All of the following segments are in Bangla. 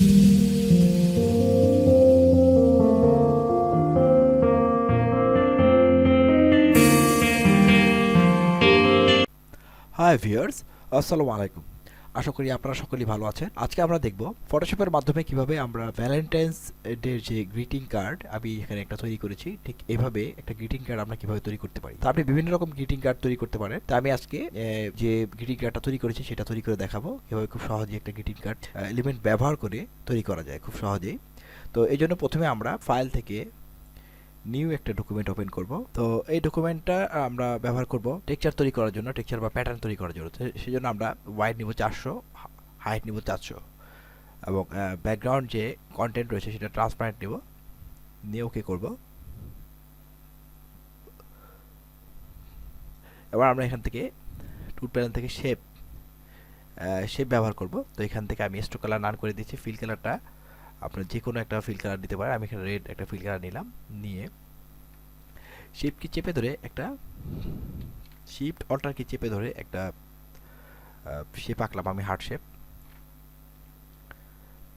Hi viewers, Assalamu alaikum. আশা করি আপনারা সকলেই ভালো আছেন। আজকে আমরা দেখব ফটোশপের মাধ্যমে কীভাবে আমরা ভ্যালেন্টাইন্স ডে যে গ্রিটিং কার্ড আমি এখানে একটা তৈরি করেছি, ঠিক এভাবে একটা গ্রিটিং কার্ড আমরা কীভাবে তৈরি করতে পারি। তো আপনি বিভিন্ন রকম গ্রিটিং কার্ড তৈরি করতে পারেন। তো আমি আজকে যে গ্রিটিং কার্ডটা তৈরি করেছি সেটা তৈরি করে দেখাবো। কীভাবে খুব সহজে একটা গ্রিটিং কার্ড এলিমেন্ট ব্যবহার করে তৈরি করা যায় খুব সহজেই। তো এই জন্য প্রথমে আমরা ফাইল থেকে নিউ একটা ডকুমেন্ট ওপেন করব। তো এই ডকুমেন্টটা আমরা ব্যবহার করব টেক্সচার তৈরি করার জন্য টেক্সচার বা প্যাটার্ন তৈরি করার জন্য। সেই জন্য আমরা ওয়াইড নিব চারশো হাইট নিব চারশো এবং ব্যাকগ্রাউন্ড যে কন্টেন্ট রয়েছে সেটা ট্রান্সপারেন্ট নিব। নিয়ে ওকে করব। এবার আমরা এখান থেকে টুল প্যানেল থেকে শেপ শেপ ব্যবহার করব। তো এখান থেকে আমি স্ট্রোক কালার নান করে দিচ্ছি ফিল কালারটা আপনার যে কোনো একটা ফিল কালার দিতে পারেন। আমি এখানে রেড একটা ফিল কালার নিলাম, নিয়ে শিফট কি চেপে ধরে একটা শিফট অল্টার কি চেপে ধরে একটা শেপ আঁকলাম আমি হার্ট শেপ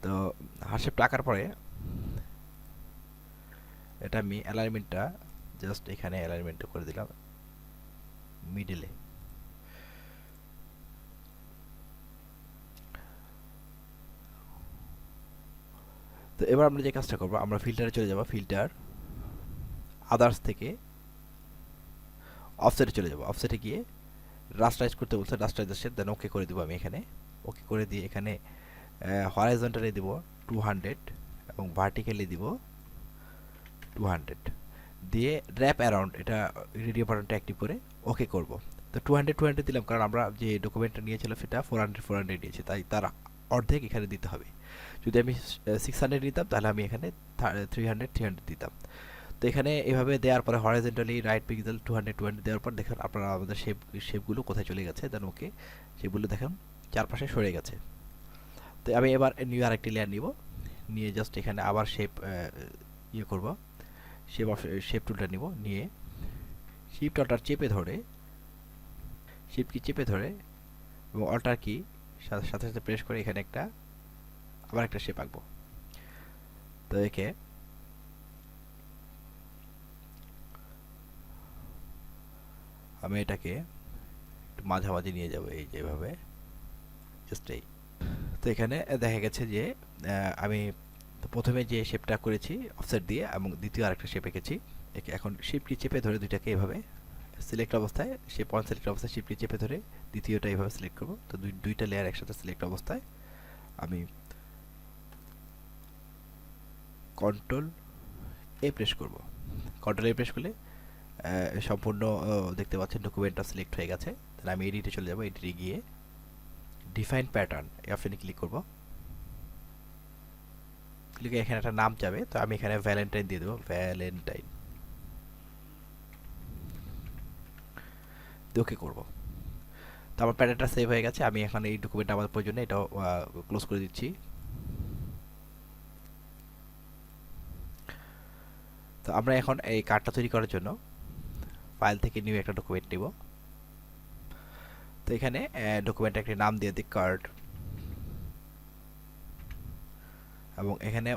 তো হার্ট শেপটা আঁকার পরে এটা আমি অ্যালাইনমেন্টটা জাস্ট এখানে অ্যালাইনমেন্টটা করে দিলাম মিডলে তো এবার আমরা যে কাজটা করব, আমরা ফিল্টারে চলে যাব ফিল্টার আদার্স থেকে অফসেটে চলে যাব। অফসেটে গিয়ে রাস্টারাইজ করতে বলছে রাস্টারাইজেশন দেন ওকে করে দেবো আমি এখানে। ওকে করে দিয়ে এখানে হরাইজন্টালে দিব টু হান্ড্রেড এবং ভার্টিক্যালি দিব টু হান্ড্রেড দিয়ে র্যাপ অ্যারাউন্ড এটা রেডিও বাটনটা অ্যাক্টিভ করে ওকে করব। তো টু হান্ড্রেড টু হান্ড্রেড দিলাম, কারণ আমরা যে ডকুমেন্টটা নিয়েছিলাম সেটা ফোর হান্ড্রেড ফোর হান্ড্রেড নিয়েছি তাই তার অর্ধেক এখানে দিতে হবে। যদি আমি সিক্স হান্ড্রেড নিতাম, তাহলে আমি এখানে থ্রি হান্ড্রেড থ্রি হান্ড্রেড দিতাম। তো এখানে এভাবে দেওয়ার পরে horizontally right pixel two hundred two hundred দেওয়ার পর দেখেন আপনারা আমাদের শেপ শেপগুলো কোথায় চলে গেছে দেন ওকে সেগুলো দেখেন, চারপাশে সরে গেছে। তো আমি এবার নিউ আরেকটি লেয়ার নিব, নিয়ে জাস্ট এখানে আবার শেপ ইয়ে করব শেপ শেপ টুলটা নিব, নিয়ে শিফট অল্টার চেপে ধরে শিফট কি চেপে ধরে, এবং অল্টার কি সাথে সাথে সাথে প্রেস করে এখানে একটা আবার একটা শেপ আঁকবো। তো একে আমি এটাকে একটু মাঝামাঝি নিয়ে যাব এই যেভাবে জাস্ট এই। তো এখানে দেখা গেছে যে আমি প্রথমে যে শেপটা করেছি অফসেট দিয়ে এবং দ্বিতীয় আরেকটা শেপ এঁকেছি এখন শিপটি চেপে ধরে দুইটাকে এভাবে সিলেক্ট অবস্থায় শেপ পয়েন্ট সিলেক্ট অবস্থায় শিপটি চেপে ধরে দ্বিতীয়টা এইভাবে সিলেক্ট করব। তো দুই, দুইটা লেয়ার একসাথে সিলেক্ট অবস্থায় আমি কন্ট্রোল এ প্রেস করব। কন্ট্রোল এ প্রেস করলে সম্পূর্ণ দেখতে পাচ্ছেন ডকুমেন্টটা সিলেক্ট হয়ে গেছে। তাহলে আমি এডিটে চলে যাব এডিটে গিয়ে ডিফাইন প্যাটার্ন এই অপশনে ক্লিক করব। ক্লিকে এখানে একটা নাম যাবে, তো আমি এখানে ভ্যালেন্টাইন দিয়ে দেবো ভ্যালেন্টাইন ওকে করব। তো আমার প্যাটার্নটা সেভ হয়ে গেছে, আমি এখন এই ডকুমেন্ট আমার প্রয়োজনে এটা ক্লোজ করে দিচ্ছি। তো আমরা এখন এই কার্ডটা তৈরি করার জন্য ফাইল থেকে নিউ একটা ডকুমেন্ট নিব। তো এখানে ডকুমেন্টে একটি নাম দিয়ে দিই কার্ড এবং এখানে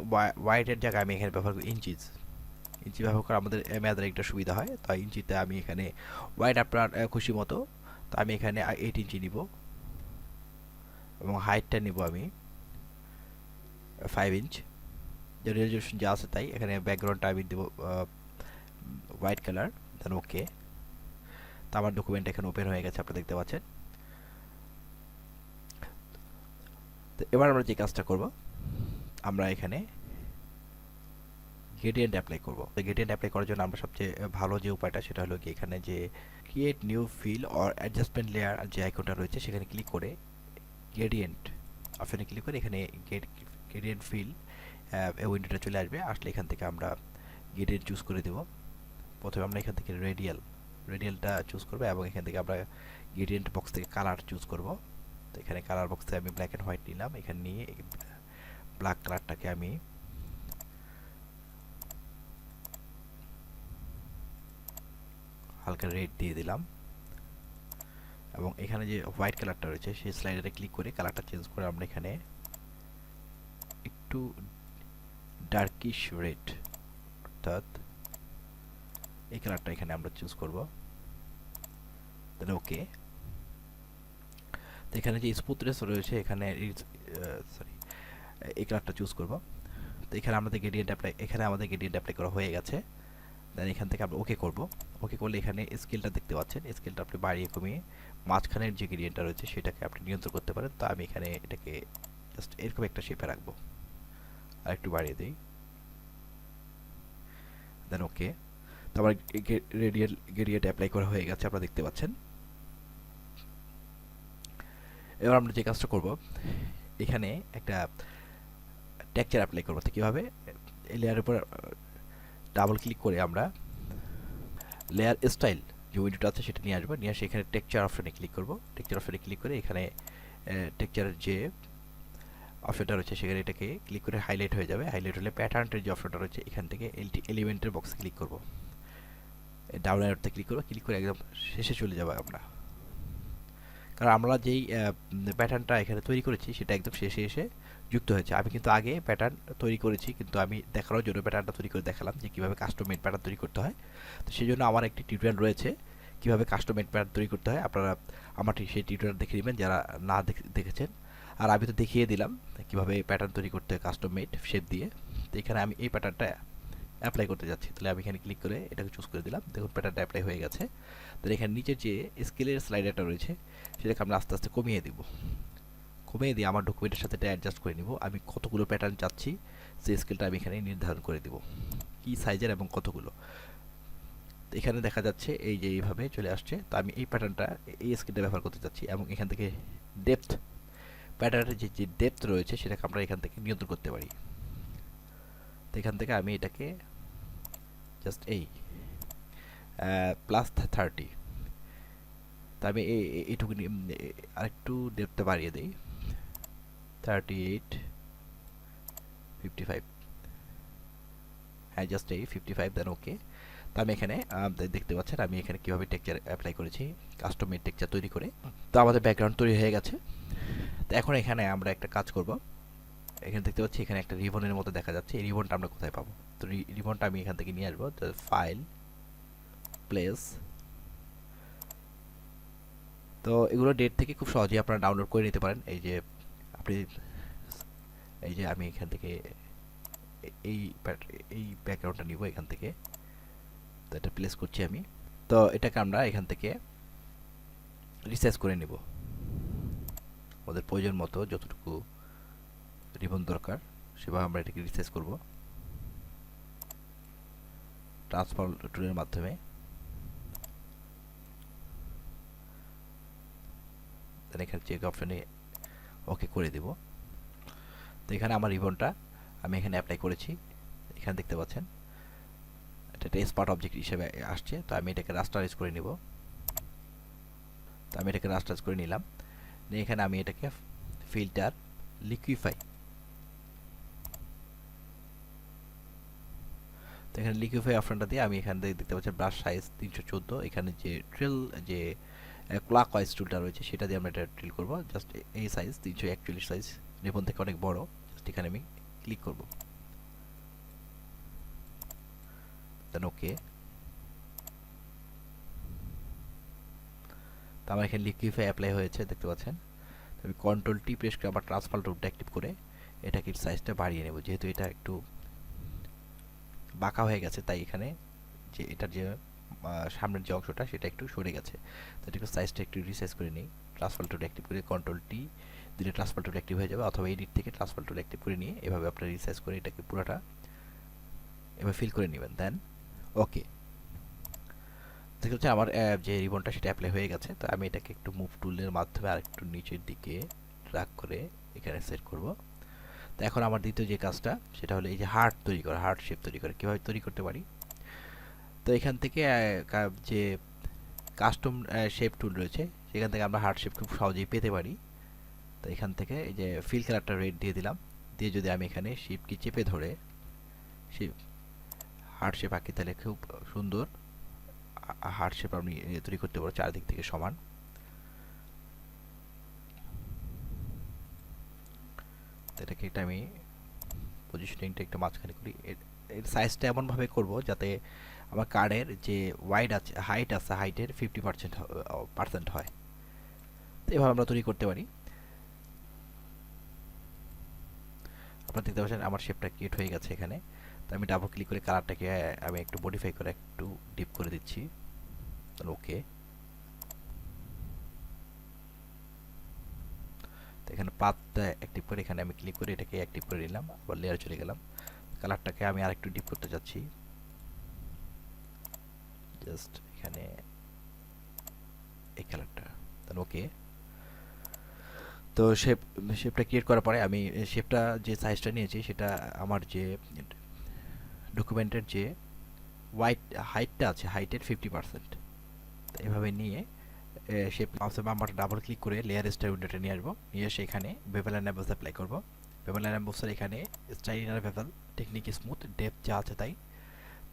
ওয়াইটের জায়গায় আমি এখানে ব্যবহার করি ইঞ্চিজ। ইঞ্চি ব্যবহার করে আমাদের মেয়াদের একটা সুবিধা হয়। তাই ইঞ্চিতে আমি এখানে ওয়াইড আপনার খুশি মতো, তো আমি এখানে এইট ইঞ্চি নিব। এবং হাইটটা নিব আমি ফাইভ ইঞ্চ রেজলিউশন যা আছে তাই, এখানে ব্যাকগ্রাউন্ডটা আমি দেবো হোয়াইট কালার দেন ওকে তো আমার ডকুমেন্ট এখানে ওপেন হয়ে গেছে, আপনারা দেখতে পাচ্ছেন। তো এবার আমরা যে কাজটা করব, আমরা এখানে গ্রেডিয়েন্ট অ্যাপ্লাই করব। তো গ্রেডিয়েন্ট অ্যাপ্লাই করার জন্য আমরা সবচেয়ে ভালো যে উপায়টা সেটা হলো কি এখানে যে create new fill or adjustment layer যে আইকনটা রয়েছে, সেখানে ক্লিক করে গ্রেডিয়েন্ট অপশনে ক্লিক করে এখানে গ্রেডিয়েন্ট ফিল উইন্ডোটা চলে আসবে। আসলে এখান থেকে আমরা গ্রেডিয়েন্ট চুজ করে দেব। প্রথমে আমরা এখান থেকে রেডিয়াল রেডিয়ালটা চুজ করব এবং এখান থেকে আমরা গ্রেডিয়েন্ট বক্স থেকে কালার চুজ করব। তো এখানে কালার বক্সে আমি ব্ল্যাক অ্যান্ড হোয়াইট নিলাম। এখানে নিয়ে ব্ল্যাক কালারটাকে আমি হালকা রেড দিয়ে দিলাম। এবং এখানে যে হোয়াইট কালারটা রয়েছে, সেই স্লাইডারে ক্লিক করে কালারটা চেঞ্জ করে আমরা এখানে একটু ডার্কিশ রেড অর্থাৎ এই কালারটা এখানে আমরা চুজ করব। তাহলে ওকে তো এখানে যে স্পুথনেস রয়েছে, এখানে সরি এই কালারটা চুজ করব। তো এখানে আমাদের গ্রেডিয়েন্ট অ্যাপ্লাই এখানে আমাদের গ্রেডিয়েন্ট অ্যাপ্লাই করা হয়ে গেছে। দেন এখান থেকে আমরা ওকে করব। ওকে করলে এখানে স্কেলটা দেখতে পাচ্ছেন। স্কেলটা আপনি বাড়িয়ে কমিয়ে মাঝখানের যে গ্রেডিয়েন্টটা রয়েছে, সেটাকে আপনি নিয়ন্ত্রণ করতে পারেন। তো আমি এখানে এটাকে জাস্ট এরকম একটা শেপে রাখব। আর একটু বাড়িয়ে দিই। দেন ওকে তো আমার রেডিয়াল গ্রেডিয়েন্ট অ্যাপ্লাই করা হয়ে গেছে, আপনারা দেখতে পাচ্ছেন। এবার আমরা যে কাজটা করব, এখানে একটা টেক্সচার অ্যাপ্লাই করব তো কীভাবে? লেয়ারের উপর ডাবল ক্লিক করে আমরা লেয়ার স্টাইল যে উইন্ডোটা আছে সেটা নিয়ে আসব। নিয়ে আসে এখানে টেক্সচার অপশনে ক্লিক করব। টেক্সচার অপশনে ক্লিক করে এখানে টেক্সচারের যে অপশনটা রয়েছে সেখানে এটাকে ক্লিক করে হাইলাইট হয়ে যাবে। হাইলাইট হলে প্যাটার্নটের যে অপশনটা রয়েছে এখান থেকে এলটি এলিমেন্টের বক্স ক্লিক করব। ডাউন অ্যারোতে ক্লিক করব ক্লিক করে একদম শেষে চলে যাব আমরা। কারণ আমরা যেই প্যাটার্নটা এখানে তৈরি করেছি, সেটা একদম শেষে এসে যুক্ত হয়েছে। আমি কিন্তু আগে প্যাটার্ন তৈরি করেছি, কিন্তু আমি দেখানোর জন্য প্যাটার্নটা তৈরি করে দেখালাম যে কীভাবে কাস্টমেড প্যাটার্ন তৈরি করতে হয়। তো সেই জন্য আমার একটি টিউটোরিয়াল রয়েছে, কীভাবে কাস্টমেড প্যাটার্ন তৈরি করতে হয়। আপনারা আমার সেই টিউটোরিয়াল দেখে নেবেন, যারা না দেখেছেন। আর আমি তো দেখিয়ে দিলাম কীভাবে প্যাটার্ন তৈরি করতে হয় কাস্টম মেড শেপ দিয়ে। তো এখানে আমি এই প্যাটার্নটা অ্যাপ্লাই করতে যাচ্ছি। তাহলে আমি এখানে ক্লিক করে এটাকে চুজ করে দিলাম। দেখুন প্যাটার্নটা অ্যাপ্লাই হয়ে গেছে। তাহলে এখানে নিচের যে স্কেলের স্লাইডারটা রয়েছে, সেটাকে আমরা আস্তে আস্তে কমিয়ে দিব। কমিয়ে দিয়ে আমার ডকুমেন্টের সাথে এটা অ্যাডজাস্ট করে নিব। আমি কতগুলো প্যাটার্ন চাচ্ছি সেই স্কেলটা আমি এখানে নির্ধারণ করে দিব। কী সাইজের এবং কতগুলো? এখানে দেখা যাচ্ছে এই যে এইভাবে চলে আসছে। তো আমি এই প্যাটার্নটা এই স্কেলটা ব্যবহার করতে চাচ্ছি এবং এখান থেকে ডেপথ প্যাটার্নের যে যে ডেপথ রয়েছে সেটাকে আমরা এখান থেকে নিয়ন্ত্রণ করতে পারি। তো এখান থেকে আমি এটাকে জাস্ট এই প্লাস থার্টি তো আমি এইটুকু আরেকটু ডেপথটা বাড়িয়ে দিই। থার্টি এইট ফিফটি ফাইভ হ্যাঁ জাস্ট এই ফিফটি ফাইভ দেন ওকে তো আমি এখানে দেখতে পাচ্ছেন আমি এখানে কীভাবে টেকচার অ্যাপ্লাই করেছি কাস্টমের টেকচার তৈরি করে। তো আমাদের ব্যাকগ্রাউন্ড তৈরি হয়ে গেছে। তো এখন এখানে আমরা একটা কাজ করব। এখানে দেখতে পাচ্ছি এখানে একটা রিবনের মতো দেখা যাচ্ছে। এই রিবনটা আমরা কোথায় পাবো? তো রিবনটা আমি এখান থেকে নিয়ে আসব। ফাইল প্লেস তো এগুলো ডেট থেকে খুব সহজেই আপনারা ডাউনলোড করে নিতে পারেন। এই যে আপনি, এই যে আমি এখান থেকে এই এই ব্যাকগ্রাউন্ডটা নিব এখান থেকে। তো এটা প্লেস করছি আমি। তো এটাকে আমরা এখান থেকে রিসার্চ করে নেব। ওদের প্রয়োজন মতো যতটুকু রিবন দরকার, সেভাবে আমরা এটাকে রিসার্চ করব। ট্রান্সফার টুলের মাধ্যমে। এখানে চেক অপশনে ওকে করে দেব। তো এখানে আমার রিবনটা আমি এখানে অ্যাপ্লাই করেছি। এখানে দেখতে পাচ্ছেন, এটা একটা স্পার্ট অবজেক্ট হিসেবে আসছে। তো আমি এটাকে রাস্টারাইজ করে নেব। তো আমি এটাকে রাস্টারাইজ করে নিলাম। এখানে আমি এটাকে ফিল্টার লিকুইফাই তো এখানে লিকুইফাই অপশনটা দিয়ে আমি এখান থেকে দেখতে পাচ্ছি ব্রাশ সাইজ তিনশো চোদ্দ। এখানে যে ট্রিল যে ক্লাক ওয়াইজ টুলটা রয়েছে, সেটা দিয়ে আমরা এটা ট্রিল করব। জাস্ট এই সাইজ তিনশো একচল্লিশ সাইজ রিবন থেকে অনেক বড়। জাস্ট এখানে আমি ক্লিক করব। দেন ওকে তো আমার এখানে লিকুইফাই অ্যাপ্লাই হয়েছে, দেখতে পাচ্ছেন? আমি কন্ট্রোল টি প্রেস করে আবার ট্রান্সফার রুটটা অ্যাক্টিভ করে এটাকে সাইজটা বাড়িয়ে নেব। যেহেতু এটা একটু বাঁকা হয়ে গেছে, তাই এখানে যে এটার যে সামনের যে অংশটা সেটা একটু সরে গেছে। তো একটু সাইজটা একটু রিসাইজ করে নিই। ট্রান্সফার টুল অ্যাক্টিভ করে কন্ট্রোল টি দিলে ট্রান্সফার টুল অ্যাক্টিভ হয়ে যাবে, অথবা এডিট থেকে ট্রান্সফার টুল অ্যাক্টিভ করে নিয়ে এভাবে আপনার রিসাইজ করে এটাকে পুরোটা এবার ফিল করে নেবেন। দেন ওকে দেখতে হচ্ছে আমার যে রিবনটা সেটা অ্যাপ্লাই হয়ে গেছে। তো আমি এটাকে একটু মুভ টুলের মাধ্যমে আর একটু নিচের দিকে ট্র্যাক করে এখানে সেট করব। তো এখন আমার দ্বিতীয় যে কাজটা, সেটা হলো এই যে হার্ট তৈরি করা হার্ট শেপ তৈরি করা। কীভাবে তৈরি করতে পারি? তো এখান থেকে যে কাস্টম শেপ টুল রয়েছে, সেখান থেকে আমরা হার্ট শেপ খুব সহজেই পেতে পারি। তো এখান থেকে এই যে ফিল কালারটা রেড দিয়ে দিলাম। দিয়ে যদি আমি এখানে শিপকে চেপে ধরে শিপ হার্ট শেপ আঁকি তাহলে খুব সুন্দর। হার্ট শেপ আপনি তৈরি করতে পারো চারদিক থেকে সমান। এটাকে একটা আমি পজিশনিংটা একটু মাঝখানে করি। এর সাইজটা এমনভাবে করব যাতে আমার কার্ডের যে ওয়াইড আছে হাইট আছে হাইটের ফিফটি পার্সেন্ট পার্সেন্ট হয়। তো এভাবে আমরা তৈরি করতে পারি। আপনারা দেখতে পাচ্ছেন আমার শেপটা ক্রিয়েট হয়ে গেছে এখানে। তো আমি ডাবল ক্লিক করে কালারটাকে আমি একটু মডিফাই করে একটু ডিপ করে দিচ্ছি। ওকে তো এখানে পাতটা অ্যাক্টিভ করে এখানে আমি ক্লিক করে এটাকে অ্যাক্টিভ করে নিলাম, আবার লেয়ার চলে গেলাম। কালারটাকে আমি আর একটু ডিপ করতে যাচ্ছি জাস্ট এখানে এই কালারটা তাহলে ওকে তো শেপ শেপটা ক্রিয়েট করার পরে আমি শেপটা যে সাইজটা নিয়েছি, সেটা আমার যে ডকুমেন্টের যে হোয়াইট হাইটটা আছে হাইটের ফিফটি পার্সেন্ট এভাবে নিয়ে সে মাউসের বাম্পারটা ডাবল ক্লিক করে লেয়ার স্টাইল উইন্ডোটা নিয়ে আসব। নিয়ে এসে এখানে বেভেল অ্যান্ড অ্যাম্বস অ্যাপ্লাই করব। বেভেল অ্যান্ড অ্যাম্বসের এখানে style inner bevel technique smooth depth যা আছে তাই।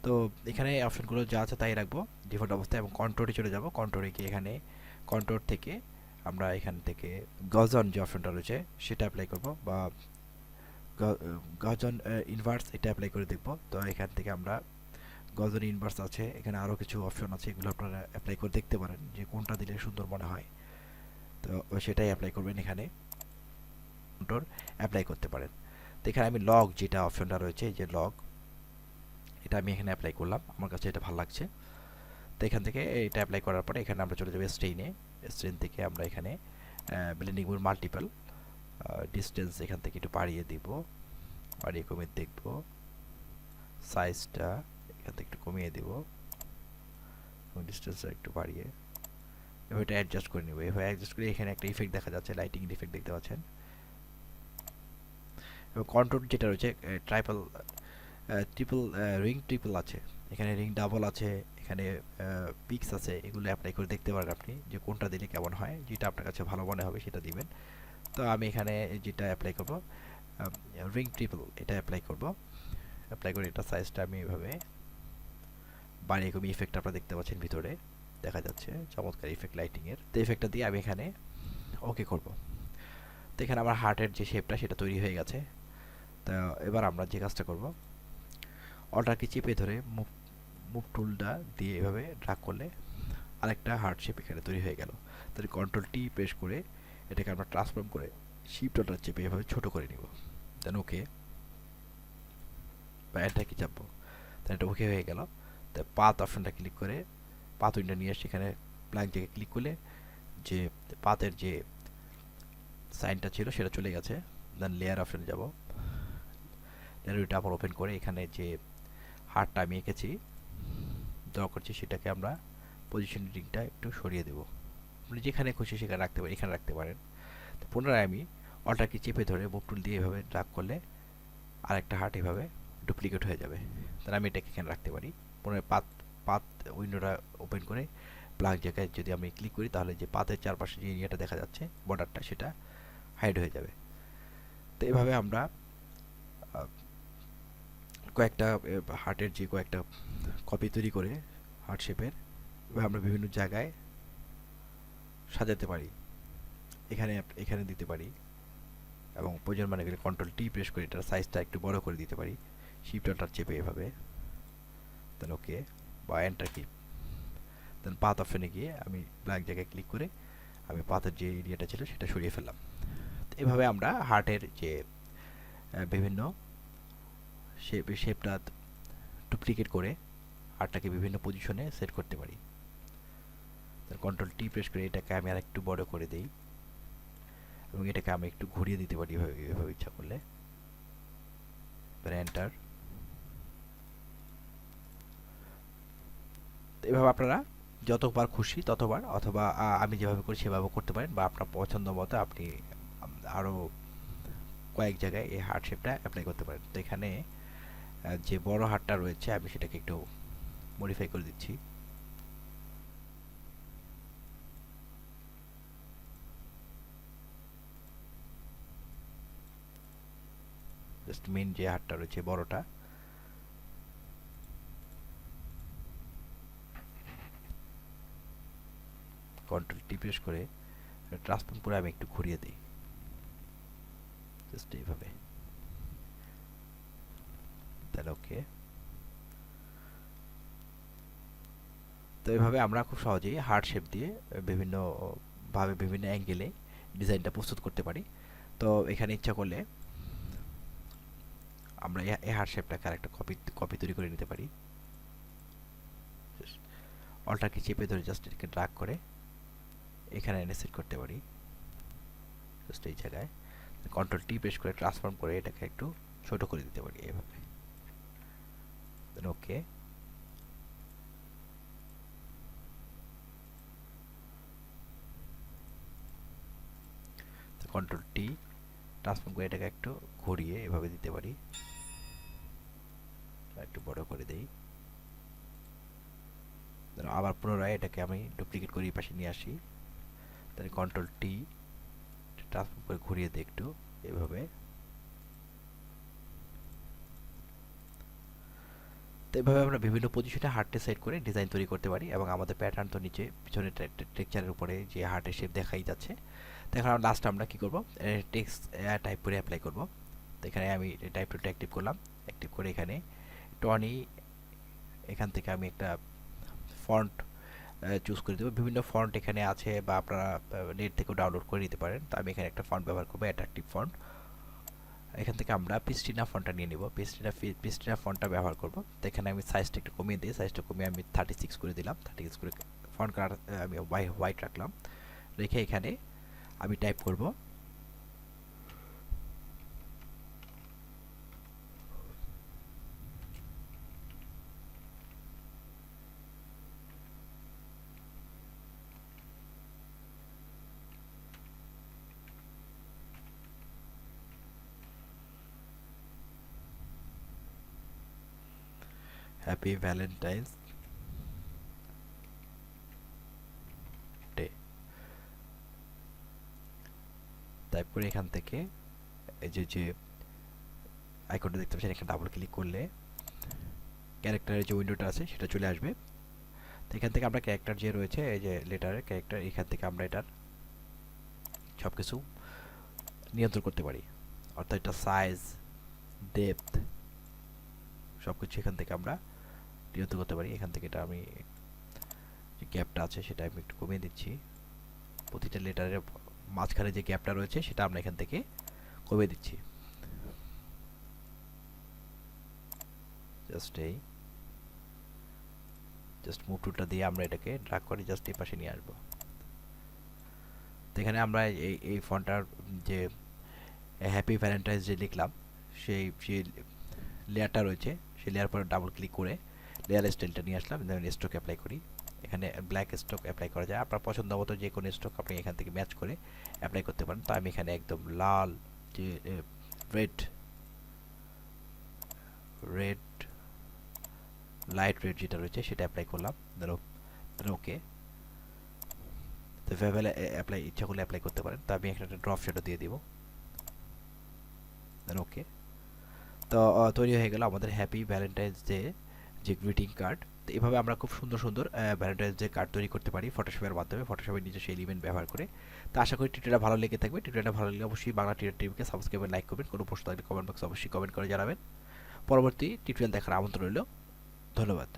তো এখানে অপশনগুলো যা আছে তাই রাখব ডিফল্ট অবস্থায় এবং কন্ট্রোরে চলে যাব। কন্ট্রোলে গিয়ে এখানে কন্ট্রোর থেকে আমরা এখান থেকে গজন যে অপশনটা রয়েছে সেটা অ্যাপ্লাই করব বা গজন ইনভার্স এটা অ্যাপ্লাই করে দেখব। তো এখান থেকে আমরা গজন ইনভার্স আছে, এখানে আরও কিছু অপশন আছে, এগুলো আপনারা অ্যাপ্লাই করে দেখতে পারেন যে কোনটা দিলে সুন্দর মনে হয়। তো সেটাই অ্যাপ্লাই করবেন এখানে। অ্যাপ্লাই করতে পারেন। তো এখানে আমি লগ যেটা অপশনটা রয়েছে যে লগ এটা আমি এখানে অ্যাপ্লাই করলাম। আমার কাছে এটা ভালো লাগছে। তো এখান থেকে এটা অ্যাপ্লাই করার পরে এখানে আমরা চলে যাব স্ট্রেইনে স্ট্রেন থেকে আমরা এখানে ব্লেন্ডিং মাল্টিপল ডিস্টেন্স এখান থেকে একটু বাড়িয়ে দিব। বাড়িয়ে কমিয়ে দেখব। সাইজটা এখান থেকে একটু কমিয়ে দেব। ডিস্টেন্সটা একটু বাড়িয়ে। এবার এটা অ্যাডজাস্ট করে নেব। এভাবে অ্যাডজাস্ট করে এখানে একটা ইফেক্ট দেখা যাচ্ছে লাইটিং ইফেক্ট দেখতে পাচ্ছেন। এবং কন্ট্রোল যেটা রয়েছে ট্রাইপল ট্রিপল রিং ট্রিপল আছে। এখানে রিং ডাবল আছে, এখানে পিক্স আছে। এগুলো অ্যাপ্লাই করে দেখতে পারেন আপনি যে কোনটা দিলে কেমন হয়। যেটা আপনার কাছে ভালো মনে হবে সেটা দিবেন। তো আমি এখানে যেটা অ্যাপ্লাই করব রিং ট্রিপল এটা অ্যাপ্লাই করব। অ্যাপ্লাই করে এটা সাইজটা আমি এভাবে বাড়িয়ে কমি ইফেক্ট আপনারা দেখতে পাচ্ছেন ভিতরে, দেখা যাচ্ছে চমৎকার ইফেক্ট লাইটিংয়ের তো ইফেক্টটা দিয়ে আমি এখানে ওকে করব। তো এখানে আমার হার্টের যে শেপটা সেটা তৈরি হয়ে গেছে। তো এবার আমরা যে কাজটা করব অল্টারকে চেপে ধরে মুভ মুভ টুলটা দিয়ে এভাবে ড্রাগ করলে আরেকটা হার্ট শেপ এখানে তৈরি হয়ে গেল। তাহলে কন্ট্রোল টি প্রেস করে এটাকে আমরা ট্রান্সফর্ম করে শিফট অল্টার চেপে এভাবে ছোট করে নিব। দেন ওকে বা কি চাপবো? তাহলে এটা ওকে হয়ে গেল। তো পাত অপশনটা ক্লিক করে পাত উইন্ডো নিয়ে সেখানে ব্ল্যাঙ্ক জায়গায় ক্লিক করলে যে পাতের যে সাইনটা ছিল সেটা চলে গেছে। দেন লেয়ার অপশনে যাব। লেয়ারটা আবার ওপেন করে এখানে যে হারটা আমি এঁকেছি ড্র করছি, সেটাকে আমরা পজিশনিংটা একটু সরিয়ে দেব। আপনি যেখানে খুশি সেখানে রাখতে পারেন, এখানে রাখতে পারেন। তো পুনরায় আমি অল্টারকে চেপে ধরে বুক টুল দিয়ে এভাবে ড্রাগ করলে আরেকটা হার্ট এভাবে ডুপ্লিকেট হয়ে যাবে। তাহলে আমি এটাকে এখানে রাখতে পারি। পুনরায় পাত পাত উইন্ডোটা ওপেন করে ব্ল্যাঙ্ক জায়গায় যদি আমি ক্লিক করি, তাহলে যে পাতের চারপাশে যে এরিয়াটা দেখা যাচ্ছে বর্ডারটা সেটা হাইড হয়ে যাবে। তো এভাবে আমরা কয়েকটা হার্টের যে কয়েকটা কপি তৈরি করে হার্ট শেপের এবার আমরা বিভিন্ন জায়গায় সাজাতে পারি। এখানে এখানে দিতে পারি। এবং প্রয়োজন মানে গেলে কন্ট্রোল টি প্রেস করে এটার সাইজটা একটু বড় করে দিতে পারি। শিফট অল্টার চেপে এভাবে। দেন ওকে বা এন্টার কি দেন পাত অপশনে গিয়ে আমি ব্ল্যাক জায়গায় ক্লিক করে আমি পাতের যে এরিয়াটা ছিল সেটা সরিয়ে ফেললাম। তো এভাবে আমরা হার্টের যে বিভিন্ন শেপ শেপটা ডুপ্লিকেট করে হার্টটাকে বিভিন্ন পজিশনে সেট করতে পারি। কন্ট্রোল টি প্রেস করে এটাকে আমি আর একটু বড় করে দিই। এবং এটাকে আমি একটু ঘুরিয়ে দিতে পারি এভাবে ইচ্ছা করলে। এন্টার এভাবে আপনারা যতবার খুশি, ততবার অথবা আমি যেভাবে করি সেভাবে করতে পারেন বা আপনার পছন্দ মতো আপনি আরও কয়েক জায়গায় এই হার্ট শেপটা অ্যাপ্লাই করতে পারেন। তো এখানে যে বড় হারটা রয়েছে, আমি সেটাকে একটু মডিফাই করে দিচ্ছি। জাস্ট মেন যে হাটটা রয়েছে, বড়টা। কন্ট্রোল টি প্রেস করে ট্রান্সফর্ম করে আমি একটু ঘুরিয়ে দিই। জাস্ট এইভাবে। দেন ওকে তো এভাবে আমরা খুব সহজেই হার্ড শেপ দিয়ে বিভিন্ন, ভাবে বিভিন্ন অ্যাঙ্গেলে ডিজাইনটা প্রস্তুত করতে পারি। তো এখানে ইচ্ছা করলে আমরা এই হার্ট শেপটাকে আরেকটা কপি কপি তৈরি করে নিতে পারি। অলটাকে চেপে ধরে জাস্ট এটাকে ড্রাগ করে এখানে এনে সেট করতে পারি। জাস্ট এই জায়গায়। কন্ট্রোল টি প্রেস করে ট্রান্সফর্ম করে এটাকে একটু ছোট করে দিতে পারি এভাবে। ওকে কন্ট্রোল টি ট্রান্সফর্ম করে এটাকে একটু ঘুরিয়ে এভাবে দিতে পারি। একটু বড় করে দেই। আবার পুনরায় এটাকে আমি ডুপ্লিকেট করে পাশে নিয়ে আসি। তাহলে কন্ট্রোল টি ট্রান্সফর্ম করে ঘুরিয়ে দিই একটু এভাবে। তো এভাবে আমরা বিভিন্ন পজিশনে হার্টে সেট করে ডিজাইন তৈরি করতে পারি এবং আমাদের প্যাটার্ন তো নিচে পিছনে টেক্সচারের উপরে যে হার্টের শেপ দেখাই যাচ্ছে। তো এখন লাস্ট আমরা কী করব? টেক্সট টাইপ করে অ্যাপ্লাই করব। তো এখানে আমি টাইপ অ্যাক্টিভ করলাম। অ্যাক্টিভ করে এখানে টনি, এখান থেকে আমি একটা ফন্ট চুজ করে দেবো। বিভিন্ন ফন্ট এখানে আছে বা আপনারা নেট থেকেও ডাউনলোড করে নিতে পারেন। তো আমি এখানে একটা ফন্ট ব্যবহার করব অ্যাট্রাকটিভ ফন্ট এখান থেকে আমরা পিস্টিনা ফন্টটা নিয়ে নিব। পিস্টিনা পিস্টিনা ফন্টটা ব্যবহার করব। তো এখানে আমি সাইজটা একটু কমিয়ে দিই। সাইজটা কমিয়ে আমি থার্টি সিক্স করে দিলাম। থার্টি সিক্স করে ফন্ট কালার আমি হোয়াইট রাখলাম। রেখে এখানে আমি টাইপ করব হ্যাপি ভ্যালেন্টাইন্স ডে তারপরে এখান থেকে এই যে যে আইকনটা দেখতে পাচ্ছেন, এখানে ডাবল ক্লিক করলে ক্যারেক্টারের যে উইন্ডোটা আছে, সেটা চলে আসবে। তো এখান থেকে আমরা ক্যারেক্টার যে রয়েছে, এই যে লেটারের ক্যারেক্টার এখান থেকে আমরা এটার সব কিছু নিয়ন্ত্রণ করতে পারি। অর্থাৎ এটা সাইজ ডেপথ সব কিছু এখান থেকে আমরা নিয়ন্ত্রণ করতে পারি, এখান থেকে এটা আমি যে গ্যাপটা আছে সেটা আমি একটু কমিয়ে দিচ্ছি। প্রতিটা লেটারের মাঝখানে যে গ্যাপটা রয়েছে সেটা আমরা এখান থেকে কমিয়ে দিচ্ছি। জাস্ট এই জাস্ট মুভ টুলটা দিয়ে আমরা এটাকে ড্রাগ করে জাস্ট এই পাশে নিয়ে আসব। তো এখানে আমরা এই এই ফোনটার যে হ্যাপি ভ্যালেন্টাইন্স যে লিখলাম, সেই সেই লেয়ারটা রয়েছে, সেই লেয়ার পরে ডাবল ক্লিক করে লেয়ার স্টাইলটা নিয়ে আসলাম দেন স্টক অ্যাপ্লাই করি। এখানে ব্ল্যাক স্টক অ্যাপ্লাই করা যায়। আপনার পছন্দ মতো যে কোনো স্টক আপনি এখান থেকে ম্যাচ করে অ্যাপ্লাই করতে পারেন। তো আমি এখানে একদম লাল যে রেড রেড লাইট রেড যেটা রয়েছে সেটা অ্যাপ্লাই করলাম। দেন ওকে তো ভেভেলে অ্যাপ্লাই ইচ্ছা করলে অ্যাপ্লাই করতে পারেন। তো আমি এখানে একটা ড্রপ শেডও দিয়ে দিব। ওকে তো তৈরি হয়ে গেল আমাদের হ্যাপি ভ্যালেন্টাইন্স ডে যে গ্রিটিং কার্ড তো এভাবে আমরা খুব সুন্দর সুন্দর ভ্যালেন্টাইন্স ডে কার্ড তৈরি করতে পারি ফটোশপের মাধ্যমে ফটোশপের নিজস্ব এলিমেন্ট ব্যবহার করে। তো আশা করি টিটেলটা ভালো লেগে থাকবে। টিটারটা ভালো লাগলে অবশ্যই বাংলা টিটার টিভিকে সাবস্ক্রাইব লাইক করবেন। কোনো প্রশ্ন থাকলে কমেন্ট বক্সে অবশ্যই কমেন্ট করে জানাবেন। পরবর্তী টিউটোরিয়াল দেখার আমন্ত্রণ রইল। ধন্যবাদ।